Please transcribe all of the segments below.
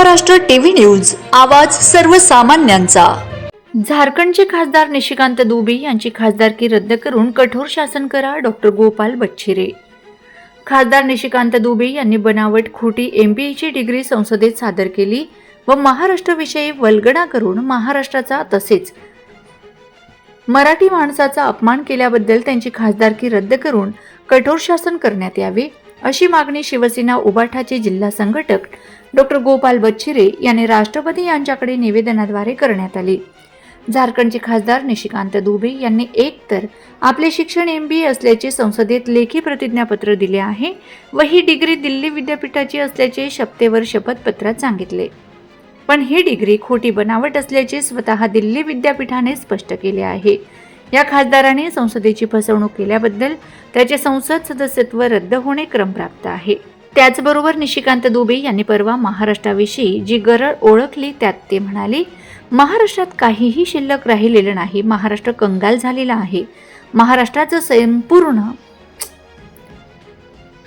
Maharashtra TV news आवाज सर्वसामान्यांचा. झारखंडचे खासदार निशिकांत दुबे यांची खासदारकी रद्द करून कठोर शासन करा डॉक्टर गोपाल बच्छिरे. खासदार निशिकांत दुबे यांनी बनावट खोटी एमबीएची डिग्री संसदेत सादर केली व महाराष्ट्राविषयी वलगडा करून महाराष्ट्राचा तसेच मराठी माणसाचा अपमान केल्याबद्दल त्यांची खासदारकी रद्द करून कठोर शासन करण्यात यावे अशी मागणी शिवसेना उबाठाचे जिल्हा संघटक डॉक्टर गोपाल बच्छिरे यांनी राष्ट्रपती यांच्याकडे निवेदनाद्वारे करण्यात आली. झारखंडचे खासदार निशिकांत दुबे यांनी एक तर आपले शिक्षण एम बी ए असल्याचे संसदेत लेखी प्रतिज्ञापत्र दिले आहे व ही डिग्री दिल्ली विद्यापीठाची असल्याचे शपथेवर शपथपत्रात सांगितले. पण ही डिग्री खोटी बनावट असल्याचे स्वतः दिल्ली विद्यापीठाने स्पष्ट केले आहे. या खासदाराने संसदेची फसवणूक केल्याबद्दल त्याचे संसद सदस्यत्व रद्द होणे क्रमप्राप्त आहे. त्याचबरोबर निशिकांत दुबे यांनी परवा महाराष्ट्राविषयी जी गरळ ओळखली त्यात ते म्हणाले महाराष्ट्रात काहीही शिल्लक राहिलेलं नाही. महाराष्ट्र कंगाल झालेला आहे. महाराष्ट्राचं संपूर्ण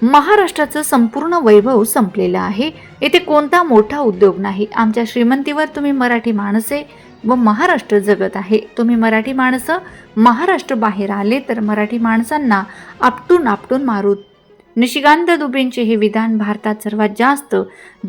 महाराष्ट्राचं संपूर्ण वैभव संपलेलं आहे. येथे कोणता मोठा उद्योग नाही. आमच्या श्रीमंतीवर तुम्ही मराठी माणसे व महाराष्ट्र जगत आहे. तुम्ही मराठी माणसं महाराष्ट्र बाहेर आले तर मराठी माणसांना आपटून आपटून मारू निशिकांत दुबेंचे हे विधान भारतात सर्वात जास्त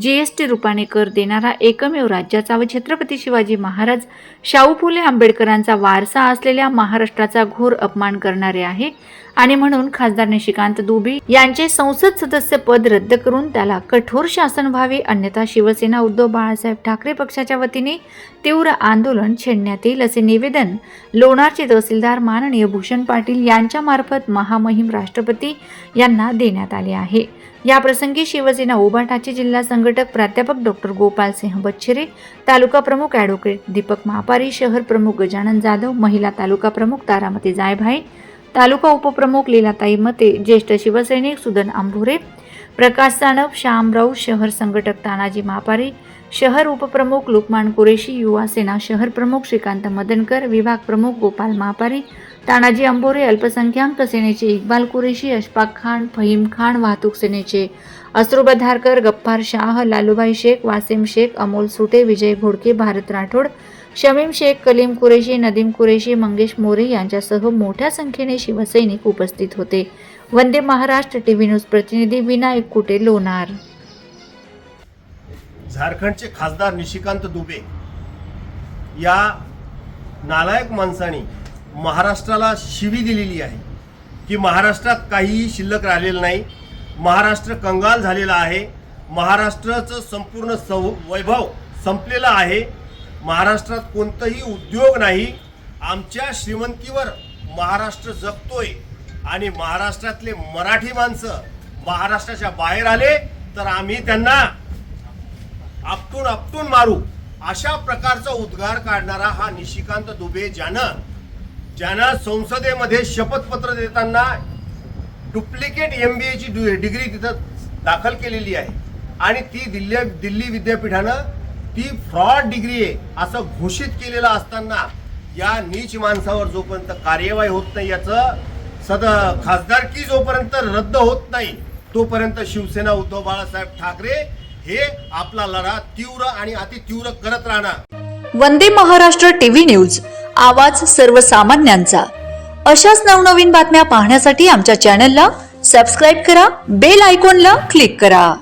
जी एस टी रूपाने कर देणारा एकमेव राज्याचा व छत्रपती शिवाजी महाराज शाहू फुले आंबेडकरांचा वारसा असलेल्या महाराष्ट्राचा घोर अपमान करणारे आहे. आणि म्हणून खासदार निशिकांत दुबे यांचे संसद सदस्य पद रद्द करून त्याला कठोर शासन व्हावे अन्यथा शिवसेना उद्धव बाळासाहेब ठाकरे पक्षाच्या वतीने तीव्र आंदोलन छेडण्यात येईल असे निवेदन लोणारचे तहसीलदार माननीय भूषण पाटील यांच्यामार्फत महामहिम राष्ट्रपती यांना देण्यात आले आहे. याप्रसंगी शिवसेना ओबाटाचे जिल्हा संघटक प्राध्यापक डॉक्टर गोपाल सिंह बच्छिरे तालुका प्रमुख ॲडव्होकेट दीपक महापारी शहर प्रमुख गजानन जाधव महिला तालुका प्रमुख तारामती जायभाई तालुका उपप्रमुख लीलाताई मते ज्येष्ठ शिवसैनिक सुदन आंभुरे प्रकाश सानप श्यामराव शहर संघटक तानाजी मापारी शहर उपप्रमुख लुकमान कुरेशी युवा सेना शहर प्रमुख श्रीकांत मदनकर विभाग प्रमुख गोपाल मापारी तानाजी अंबोरे अल्पसंख्याक सेनेचे इक्बाल कुरेशी अशफाक खान फहीम खान वाहतूक सेनेचे अश्रुबधारकर गप्पार शाह लालूभाई शेख वासिम शेख अमोल सुटे विजय घोडके भारत राठोड शमीम शेख कलीम कुरेशी नदीम कुरेशी मंगेश मोरे यांच्यासह मोठ्या संख्येने शिवसैनिक उपस्थित होते. वंदे महाराष्ट्र टीव्ही न्यूज प्रतिनिधी विनायक कुटे लोणार. झारखंडचे खासदार निशिकांत दुबे या नालायक माणसाने महाराष्ट्राला शिवी दिलेली आहे की महाराष्ट्रात काहीही शिल्लक राहिलेलं नाही. महाराष्ट्र कंगाल झालेला आहे. महाराष्ट्राचं संपूर्ण सौ वैभव संपलेलं आहे. महाराष्ट्रात कोणतंही उद्योग नाही. आमच्या श्रीमंतीवर महाराष्ट्र जगतोय आणि महाराष्ट्रातले मराठी माणसं महाराष्ट्राच्या बाहेर आले तर आम्ही त्यांना आपटून आपटून मारू. अशा प्रकारचा उद्गार काढणारा हा निशिकांत दुबे ज्यानं ज्यानं संसदेमध्ये शपथपत्र देताना डुप्लिकेट एम बी एची डिग्री तिथं दाखल केलेली आहे. आणि ती दिल्ली दिल्ली विद्यापीठानं ती फ्रॉड डिग्री आहे असं घोषित केलेलं असताना या नीच माणसावर जोपर्यंत कार्यवाही होत नाही याचं सद खासदारकी जोपर्यंत रद्द होत नाही तोपर्यंत शिवसेना उद्धव बाळासाहेब ठाकरे हे आपला लढा तीव्र आणि अतितीव्र करत राहणार. वंदे महाराष्ट्र टीव्ही न्यूज आवाज सर्वसामान्यांचा. अशाच नवनवीन बातम्या पाहण्यासाठी आमच्या चॅनलला सबस्क्राईब करा बेल आयकॉनला क्लिक करा.